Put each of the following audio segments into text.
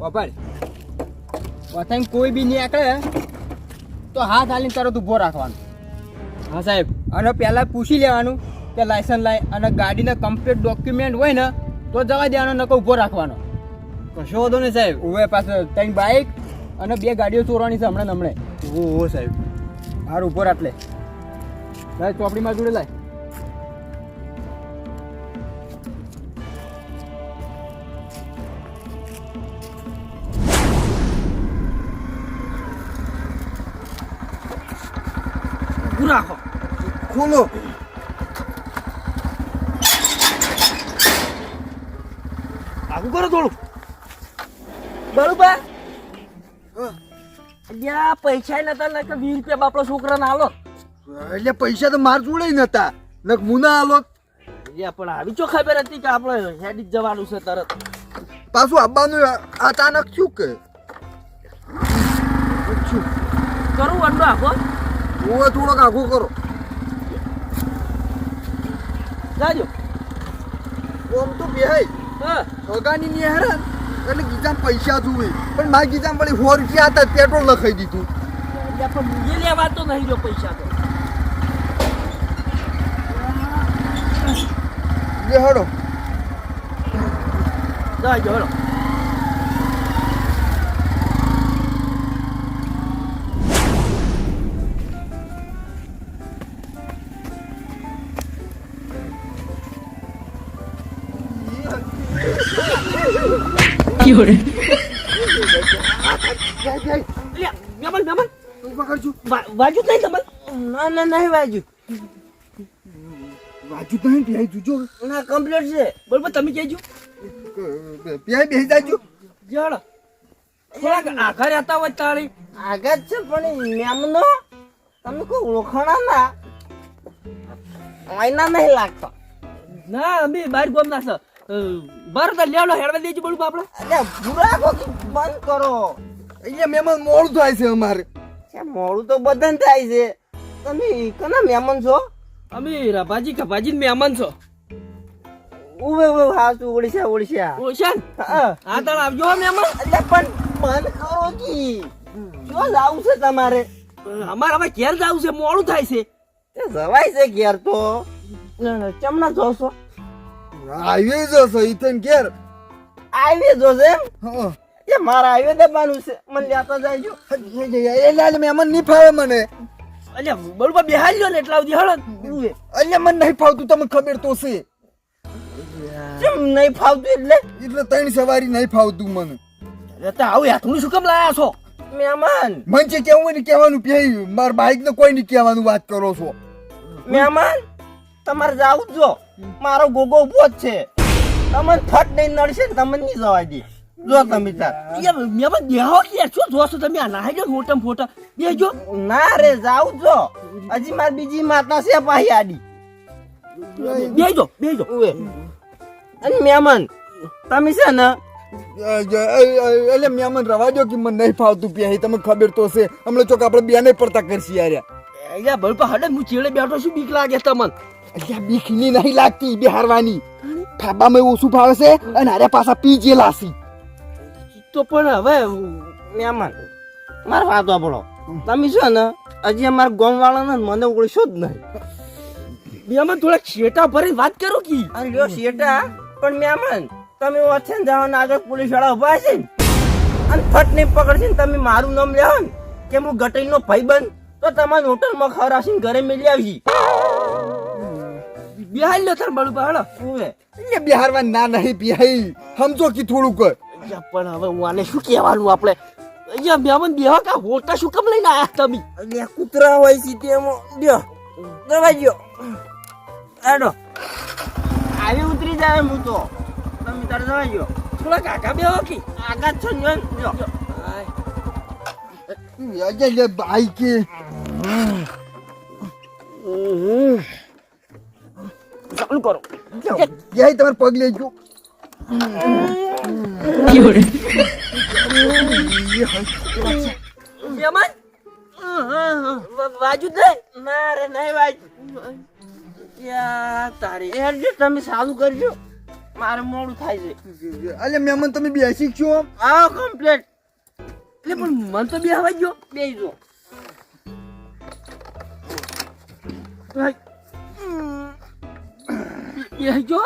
બાપા વથાઈ કોઈ બી નીકળે તો હાથ હાલીને તરત ઊભો રાખવાનો. હા સાહેબ. અને પહેલાં પૂછી લેવાનું કે લાયસન્સ લાય અને ગાડીના કમ્પ્લીટ ડોક્યુમેન્ટ હોય ને તો જવા દેવાનો નકો ઊભો રાખવાનો. કશો વાંધો નહીં સાહેબ. ઉવે પાસે ત્રણ બાઇક અને બે ગાડીઓ ચોરવાની છે હમણાં હમણાં. ઓ સાહેબ. હાર ઊભો રાખ લે. ચોપડીમાં જોડે લાય. ઊભું રાખો. ખોલો. આગું કરો થોડું. બરોબર. અહીંયા પૈસા નતા ને કે વીસ રૂપિયા બાપડો છોકરાને આલો. એટલે પૈસા તો માર જોડે નતા. નક મુના આલો. અહીંયા પણ આવી ચો ખબર હતી કે આપણે હેડી જ જવાનું છે તરત. પાછું આવવાનું અચાનક શું કે? કરું અંડો આખો ઓવે થોડોક આઘો કરો. જાજો. ઓમ તો બેહાય. હા. ભગાની ની હેરાન એટલે ગીજામ પૈસા જોવે. પણ મારા ગીજામ વળી સો રૂપિયા હતા પેટ્રોલ લખાઈ દીધું. પણ એ લેવા તો નહીં જો પૈસા તો. લે હડો. જાજો હેડો. જાય જાય લ્યા, મહેમાન મહેમાન તું પકડજો વા- વાજુ નહીં તમારે ના ના નહીં વાજુ. વાજુ તો નહીં બેહાઈ જોજો. ના કમ્પ્લીટ છે. બરોબર તમે કહેજો બેહાઈ બેહી જાયજો જડ થોડાક આઘા રહેતા હોય તાળી. આગળ છે પણ મેમનો તમે કોઈ ઓળખાણા ના. આઈના નહીં લાગતો. ના અમે બહાર ગોમ ના છે. બાર તો લેવડો હેડવા દેજો બોલું આપણે અરે ભૂરા કોકી બંધ કરો. અહીંયા મહેમાન મોડું થાય છે અમારે. મોડું તો બધાને થાય છે. તમે કના મહેમાન છો? અમે રભાજી કભાજી મહેમાન છો. ઉવે ઉવે હાસુ ઓડિશા ઓડિશા ઓશાન હા. તાળ આવજો મહેમાન. એટલે પણ બંધ કરો કી? શું જાવું છે તમારે. અમારે હવે ઘેર જવું છે મોડું થાય છે. તે જવાય છે ઘેર તો. ચમના જોશો? હાઈવે જશે ઈથન ઘેર. આવી જોશે એમ? એ મારા આવી દબાનું છે. મને લેતા જાયજો. એટલે મહેમાન નહીં ફાવે મને. અલ્યા બરોબર બેહાલ લ્યો ને એટલા સુધી હળદ? અહીંયા મને નહીં ફાવતું તમને ખબર તો છે. કેમ નહીં ફાવતું એટલે? એટલે ત્રણ સવારી નહીં ફાવતું મને. એટલે આવું યાથું શું કેમ લાયા છો? મહેમાન. મન છે કેવું ને કહેવાનું કે મારા બાઈક ને કોઈ નહીં કહેવાનું વાત કરો છો. મહેમાન તમારે જાવું જ જો. મારો ગોગો ઊભો જ છે. તમને ફટ નહીં નડશે ને તમને નહીં જવા દે જો તમે તાર મેં મહેમાન દેહો કે શું જોશો તમે? આ નાહી જો મોટા ફોટા. દેજો ના રે જાવ જો હજી માર બીજી માતા છે પાહી આડી. દેજો દેજો અને મેમન તમે છે ને? એટલે મહેમાન રવા દો કે મને નહીં ફાવતું પ્યાહી. તમને ખબર તો છે. હમણાં ચોક આપણે બે નહીં પડતા કરશી યાર. યાર બરોબર હડે હું ચેડે બેઠો છું બીક લાગે તમને. એટલે બીખની નહીં લાગતી બિહારવાની. ફાબામાં ઓછું ફાવશે છે અને હારે પાછા પી જે લાસી તો પણ હવે મહેમાન મારે વાત આપણો તમે છો ને હજી અમારા ગામ વાળાને મને ઓળશો જ નહીં. મહેમાન થોડા છેટા ભરી વાત કરો કી? અને લ્યો શેટા પણ મહેમાન તમે ઓછે ને જવાના આગળ પોલીસવાળા ઊભા છે અને ફટ નહીં પકડશે ને તમે મારું નામ લેવો ને કે હું ગટઈનો ભાઈબંધ? તો તમારી હોટલમાં ખવડાવીને ઘરે મેલી આવી બેહાલ લો તાર બળું પાડો ઉવે એટલે બિહારવા ના નહીં બિહાઈ. સમજો કે થોડુંક. પણ હવે હું આને શું કહેવાનું આપણે? અહીંયા મેમન બેહો કા હોટા શું કેમ લઈને આયા તમે? એટલે કૂતરા હોય છે તેમાં લ્યો દવા ગયો. આડો. આવી ઉતરી જાય હું તો. તમે તારે દવા ગયો. થોડા કાકા બેહો કી. આગળ છો ને લ્યો એટલે બાઈક ચાલુ કરો. યાય તમારે પગ લેજો ગયો. વા- વાજુ દે. ના રે નહીં વાજ. યા તારી તમે સારું કરજો. મારે મોડું થાય છે. અલે મહેમાન તમે બેસી છો આમ? આવો કમ્પ્લેટ એટલે પણ મન તો બે હવા ગયો બે જો બે જો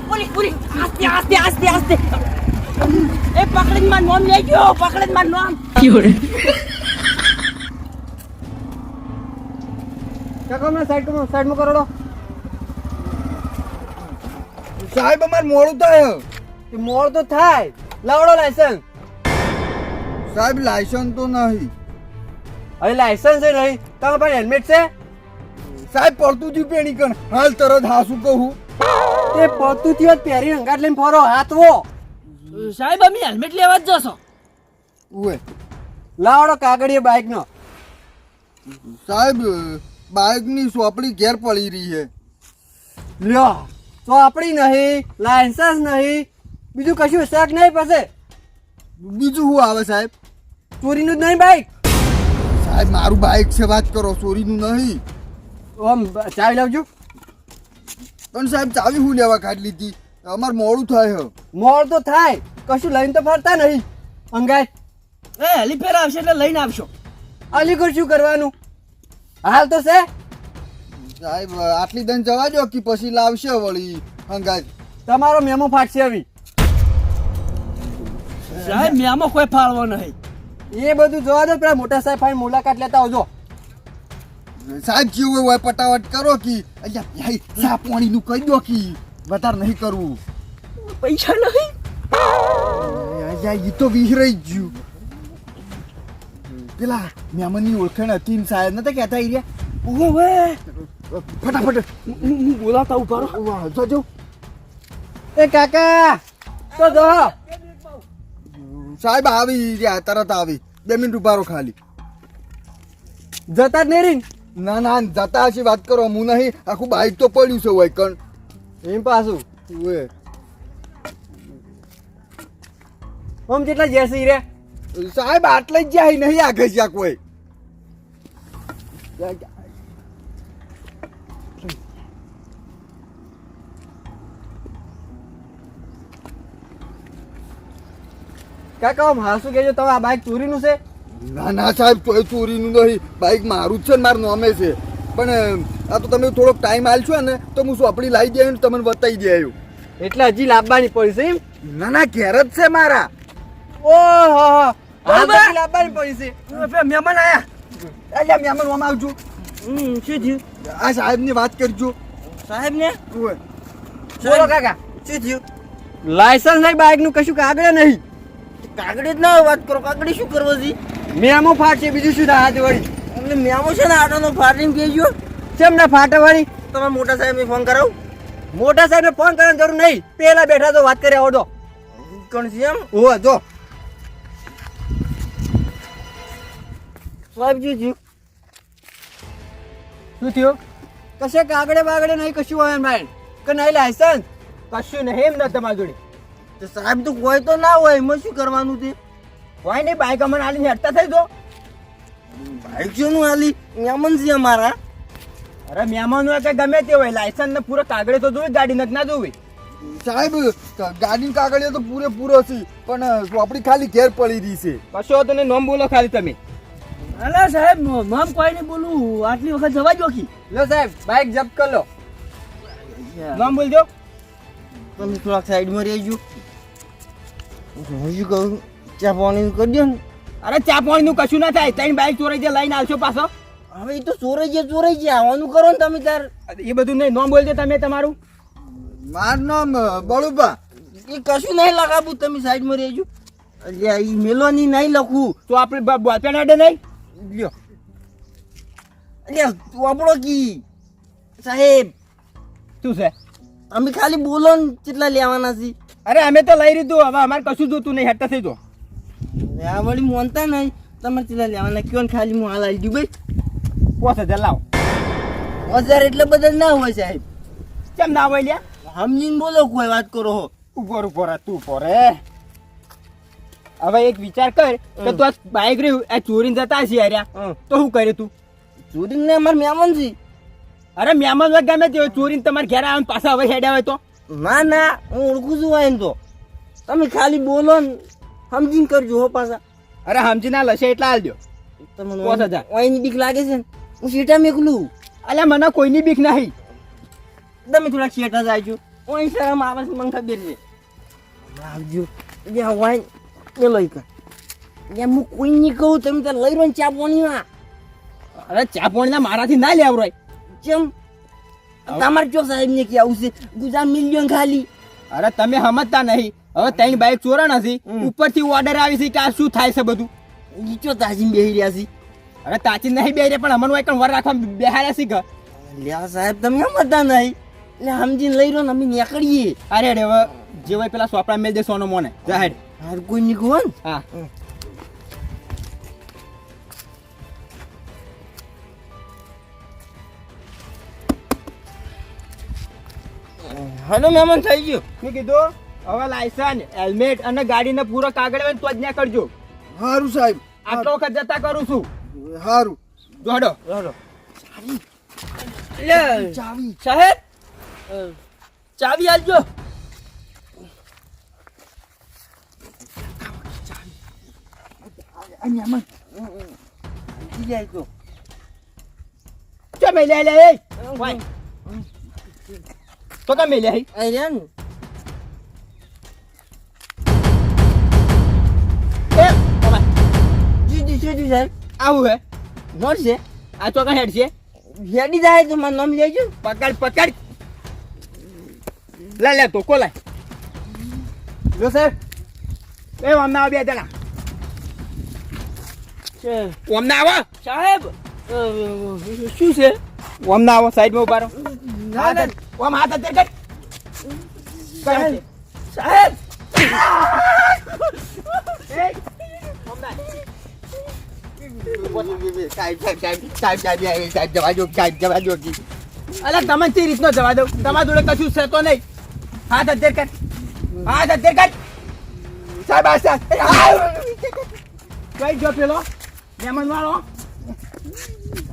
પોલીસ પોલીસ આસ્તે આસ્તે આસ્તે આસ્તે એ પકડીને માર નોમ લઈ ગયો પકડીને માર નોમ કાકા હમણાં સાઈડમાં સાઈડમાં કરોડો સાહેબ અમાર મોડું થાય. મોડ તો થાય. લાવડો લાયસન્સ સાહેબ લાયસન્સ તો નહીં. અરે લાયસન્સ છે નહીં. તમે પણ હેલ્મેટ છે? સાહેબ પડતું થયું પેણી કણ. હાલ તરત હાસું કહું. તે પડતું થયો પહેરી હંગાટ લઈને ફરો હાથવો. સાહેબ અમે હેલ્મેટ લેવા જ જશો. ઉવે. લાવડો કાગળીએ બાઈકનો. સાહેબ બાઇકની સોપડી ઘેર પડી રહી છે. લ્યો તો આપણી નહીં લાયસન્સ નહીં બીજું કશું શક નહીં પાસે બીજું શું આવે સાહેબ? ચોરીનું જ નહીં બાઈક સાહેબ મારું બાઇક છે વાત કરો ચોરીનું નહીં. આમ ચાવી લાવજો પણ સાહેબ ચાવી હું લેવા કાઢી લીધી? અમારે મોડું થાય છે મોડ તો થાય કશું લઈને તો ફરતા નહીં. અંગાય. એ હેલીફેર આવશે એટલે લઈને આવશો. અલીગઢ શું કરવાનું? હાલ તો છે? સાહેબ આટલી દન જવા દો કે પછી લાવશે વળી હંગાજ તમારો મેમો ફાટશે આવી સાહેબ મેમો કોઈ ફાળવો નહીં. એ બધું જોવા દો પેલા મોટા સાહેબ ફાઈન મુલાકાત લેતા આવજો. સાહેબ જેવું હોય પટાવટ કરો કે અહીંયા ભાઈ ચા પાણીનું કહી દો કે વધારે નહીં કરવું પૈસા નહીં. અહીંયા એ તો વિહરાઈ જ ગયું. પેલા મહેમાનની ઓળખાણ હતી ને સાહેબ નતા કહેતા રહ્યા? ઓવે ફટાફટ હું બોલાતા ઊભા રહો. જો જો. એ કાકા તો જો. સાહેબ આવી રહ્યા તરત આવી. બે મિનિટ ઊભા રહો ખાલી. જતા જ નહીં રીન ના? ના જતા હશે વાત કરો હું નહીં. આખું બાઈક તો પડ્યું છે હોય કણ. એમ પાછું? ઓએ આમ કેટલા જેસી રે સાહેબ આટલે જ જાય નહીં આગળ જ્યાં કોઈ. કાકા આમ હાસુ કેજો તમે આ બાઈક ચોરીનું છે? ના ના સાહેબ તોય ચોરીનું નહીં. બાઈક મારું જ છે ને મારું નામે છે. પણ આ તો તમે થોડોક ટાઈમ આલશો ને તો હું સોપડી લાવી દે તમને બતાવી દે એટલે હજી લાવવાની પડી છે ના ના ઘેર જ છે મારા. ઓહો બરાબર. લાવવાની પડી છે. મહેમાન આયા. અલ્યા મહેમાન આમ આવજો. હમ શું થયું? આ સાહેબની વાત કરજો. સાહેબ ને. બોલો કાકા શું થયું? લાયસન્સ નહીં બાઈકનું કશું કાગળે નહીં. કાગડી જ ના વાત કરો કાગડી શું કરવો છે? મેમો ફાટશે બીજું શું થાય હાથ વળી? એટલે મેમો છે ને આટોનો ફાટીને કહેજો. કેમ ના ફાટે વળી? તમે મોટા સાહેબને ફોન કરાવું. મોટા સાહેબ ને ફોન કરવાની જરૂર નહીં. પેલા બેઠા તો વાત કરી આવડો કોણ છે એમ? ઓહો જો. શું થયું શું થયું? કશે કાગડે બાગડે નહીં કશું હોય એમ ભાઈ. કે નહીં લાયસન્સ કશું નહીં એમ નથી તમારી જોડે. તો સાહેબ તો કોઈ તો ના હોય એમાં શું કરવાનું છે? હોય નહીં બાઈક અમને આલી હેડતા થઈ ગયો બાઈક શું નું આલી? મેમન છે અમારા. અરે મહેમાન હોય કે ગમે તે હોય લાયસન્સ ને પૂરો કાગળે તો જોઈ ગાડી નથી ના જોવી. સાહેબ ગાડી કાગળિયા તો પૂરેપૂરો છે પણ આપણી ખાલી ઘેર પડી રહી છે. કશો તો નોમ બોલો ખાલી તમે. અલા સાહેબ મામ કોઈ નહીં બોલું. આટલી વખત જવા જો કી. લો સાહેબ બાઈક જપ્ત કર લો. નામ બોલજો તમે થોડાક સાઈડમાં રહેજો. હું શું કહું? ચા પાણી કરી દો ને. અરે ચા પાણી નું કશું ના થાય. ત્રણ બાઇક ચોરાઈ જાય લઈને આવશો પાછો. હવે એ તો ચોરાઈ ગયા ચોરાઈ ગયા આવવાનું કરો ને તમે તાર. એ બધું નહીં. નોમ બોલજો તમે તમારું. મારું નામ બળુબા. એ કશું નહીં લગાવું તમે સાઈડમાં રહેજો. અલ્યા એ મેલોની નહીં લખું. તો આપણે બોલપેન અડે નહીં? લ્યો તું આપણો કી સાહેબ શું છે અમે ખાલી બોલો ને કેટલા લેવાના છે અરે અમે તો લઈ લીધું હવે અમારે કશું જોતું નહીં હેઠતા થઈ જો આ વળી મોનતા નહીં તમારે કેટલા લેવાના કયો ને ખાલી હું હાલ આવી દઉં ભાઈ પોસ હજાર લાવો હજાર એટલે બધા ના હોય સાહેબ કેમ ના હોય લ્યા સમજીને બોલો કોઈ વાત કરો ઉપર ઉપર તું ઉપર હે હવે એક વિચાર કર કે તું આ બાઈક રહ્યું આ ચોરીને જતા છે અર્યા. તો શું કરે તું? ચોરીને અમારે મહેમાન છે. અરે મહેમાન હોય ગમે તેવો ચોરીને તમારે ઘેર આવે પાછા હવે હેડ્યા હોય તો? ના ના હું ઓળખું છું એને તો. તમે ખાલી બોલો ને સમજીને કરજો હો પાછા. અરે સમજી ના લશે એટલા હાલ દો તમને પાંચ હજાર. ઓઈની બીક લાગે છે ને. હું સીટા મેકલું અલ્યા મને કોઈની બીક નહીં. તમે થોડા શેઠા જાય છો ઓઈ શરમ આવે છે મને ખબર છે. આવજો. જ્યાં વાઈન એ લઈ કર જ્યાં હું કોઈ નહીં કહું તમે તો લઈ રહ્યો ને ચા પાણીમાં અરે ચા પાણીના મારાથી ના લેવરાય. ચમ. તમારે ચો સાહેબ ને કે આવું છે ગુજરાત મિલિયન ખાલી. અરે તમે સમજતા નહીં. હવે ત્રણ બાઈક ચોરા નથી ઉપરથી ઓર્ડર આવી છે કે આ શું થાય છે બધું? નીચો ચો તાજીમ બેહી રહ્યા છે. અરે તાચી નહીં બે પણ અમન એક વર રાખવા બેહાર્યા છે કે લ્યા સાહેબ તમે સમજતા નહીં. એટલે સમજીને લઈ રહ્યો ને અમે નીકળીએ. અરે રે હવે જે હોય પેલા સોપડા મેલ દે સોનો મોને. જાહેર હાર કોઈ નહીં હા. હલો મહેમાન થઈ ગયો. શું કીધું હવે લાયસન્સ હેલ્મેટ અને ગાડીને પૂરો કાગળ આવે તો જ ના કરજો સારું સાહેબ. આટલો વખત જતા કરું છું. હારું. જોડો એટલે ચાવી. સાહેબ ચાવી આલજો. આ đi ઈ જાય તો mày મેલે લે એ વાય તો mày. મેલે હઈ અહીં રહ્યા ને એ ઓમાય જી જી જી સાહેબ આવું હે છે આ તો કા હેડ છે હેડી જાય તો મારું નામ લેજો પકડ પકડ લે લે તો કો લે લો સર એ ઓમના આવ્યા બે જણા ઓમના આવો સાહેબ શું છે? ઓમના આવો સાઈડમાં ઊભા રહો. ના, ના. ઓમ હાથ અત્યારે કર. સાહેબ અલા તમે તે રીતનો જવા દો? તમારા જોડે કશું છે નહીં. હાથ અત્યારે કર. હાથ અત્યારે કર. સાહેબ આ સાહેબ કઈ જો પેલો? મહેમાન વાળો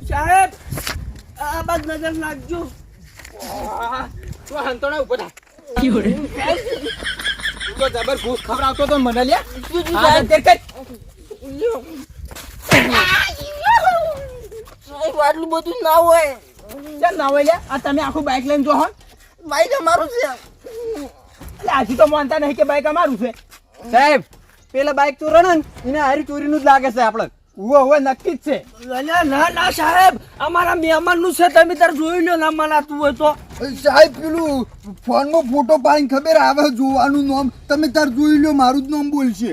સાહેબ આ બાદ નજર નાખજો. તો હંતોડા ઉપર થા તો જબર ઘૂસ ખવડાવતો તો મને લે હાથ અત્યારે કર. સાહેબ આટલું બધું ના હોય. ચાલ ના હોય લે આ તમે આખું બાઇક લઈને જો હો. બાઈક અમારું છે. એટલે હજી તો માનતા નહીં કે બાઇક અમારું છે. સાહેબ. પેલા બાઇક ચોરો ને એને હારી ચોરીનું જ લાગે છે આપણે ઉવો ઉવો નક્કી જ છે. અલ્યા ના ના સાહેબ. અમારા મહેમાનનું છે તમે તાર જોઈ લો ના મનાતું હોય તો. સાહેબ પેલું ફોનમાં ફોટો પાડીને ખબર આવે જોવાનું નામ? તમે તાર જોઈ લો મારું જ નામ બોલશે.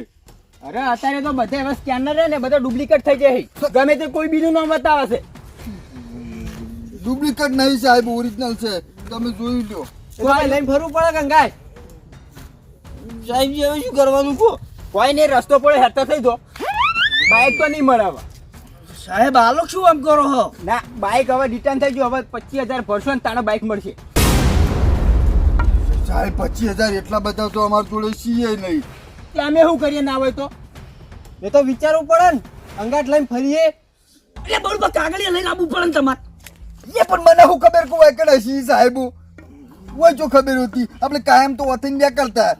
અરે અત્યારે તો બધે હવે સ્કેનર ને બધા ડુપ્લિકેટ થઈ જાય ગમે તે કોઈ બીજું નામ બતાવે છે. ડુપ્લિકેટ નહીં સાહેબ ઓરિજિનલ છે. તમે જોઈ લો કોઈ લઈને ફરવું પડે ગંગાય સાહેબ હવે શું કરવાનું કહો? કોઈ નહીં રસ્તો પડે હેરતા થઈ જો બાઇક તો નહીં મળે હવે. સાહેબ આલો શું આમ કરો હો? ના બાઇક હવે રિટર્ન થઈ ગયું. હવે પચીસ હજાર ભરશો ને તારો બાઇક મળશે. સાહેબ પચીસ હજાર એટલા બધા તો અમારા જોડે છીએ નહીં. કે અમે શું કરીએ ના હોય તો? એ તો વિચારવું પડે ને. અંગાટ લઈને ફરીએ. એટલે બરોબર કાગળિયા લઈને આવવું પડે ને તમારે. એ પણ મને શું ખબર કહું એકડે સી સાહેબ? હોય જો ખબર હોતી? આપણે કાયમ તો વતન બે કરતા.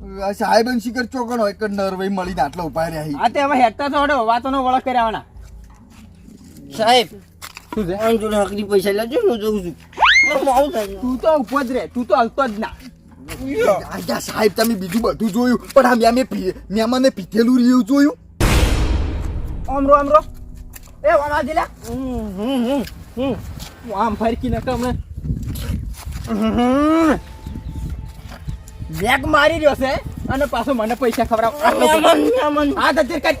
સાહેબ શિખર ચોકણ હોય કે નરવાઈ મળીને આટલા ઊભા રહ્યા. આ તે હવે હેરતા તો હડો વાતોનો વળખ કર્યાવાના સાહેબ શું છે? આમ જોડે હકની પૈસા લેજો હું જઉં છું. તું તો ઊભો જ રે તું તો હલતો જ ના. સાહેબ તમે બીજું બધું જોયું પણ આ મેં મેં મને પીધેલું રહ્યું જોયું? આમ રો આમ રો એ આમ આજે લે હમ, હમ, હમ. આમ ફરકી નકર હમણાં બેગ મારી રહ્યો છે અને પાછો મને પૈસા ખવડાવ. કર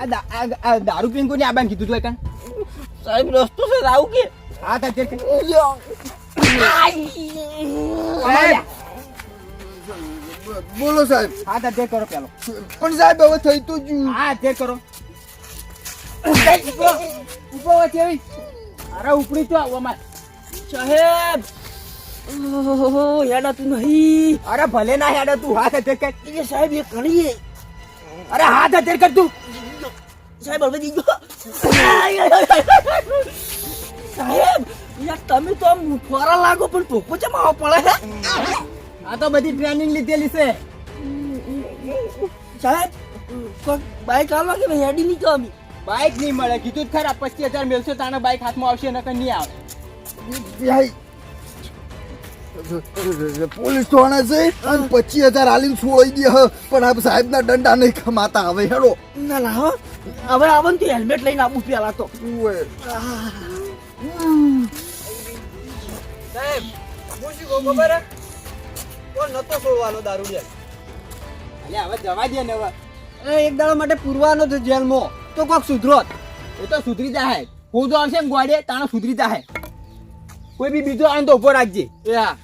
આ દા- આ- આ દારૂ પીને કોને આબાને કીધું તું કાન સાહેબ રસ્તો છે આવું કે? હા તાર કર. બોલો સાહેબ. હા તાર કરો પેલો. પણ સાહેબ હવે થઈ તો હા તે કરો. ઊભો વચ્ચે આવી અરે ઉપડી તો આવો માર સાહેબ ઓહો હેડાતું નહીં અરે ભલે ના હેડે તું હાથ અધ્યય કર એ સાહેબ એ કરીએ અરે હાથ અધ્યય કર તું સાહેબ હવે દીધો સાહેબ યાર તમે તો આમ ફોરા લાગો પણ ટોકો ચમ આવો પડે આ તો બધી ટ્રેનિંગ લીધેલી છે સાહેબ બાઈક આવવા કે હેડી નહીં તો બાઇક નહીં મળે. કીધું જ ખરા પચીસ હજાર મેળશો તાણે બાઇક હાથમાં આવશે નકર નહીં આવે. ભાઈ તો આણે છે અને પચીસ હજાર આલીને છોડી દે હ. પણ આ સાહેબના દંડા નહીં ખમાતા હવે હેડો. ના ના હો? હવે આવો ને તો હેલ્મેટ લઈને આવું પેલા તો. સાહેબ હું શું કહું ખબર હે? કોણ નતો છોડવાનો દારૂ લે. હવે જવા દે ને હવે. એક દાડા માટે પૂરવાનો છે જેલમાં. તો કોક સુધરોત. એ તો સુધરી જાય હું તો આવશે ગોડે તાણો સુધરી જાય કોઈ બી બીજો આવે તો ઊભો રાખજે. એ હા.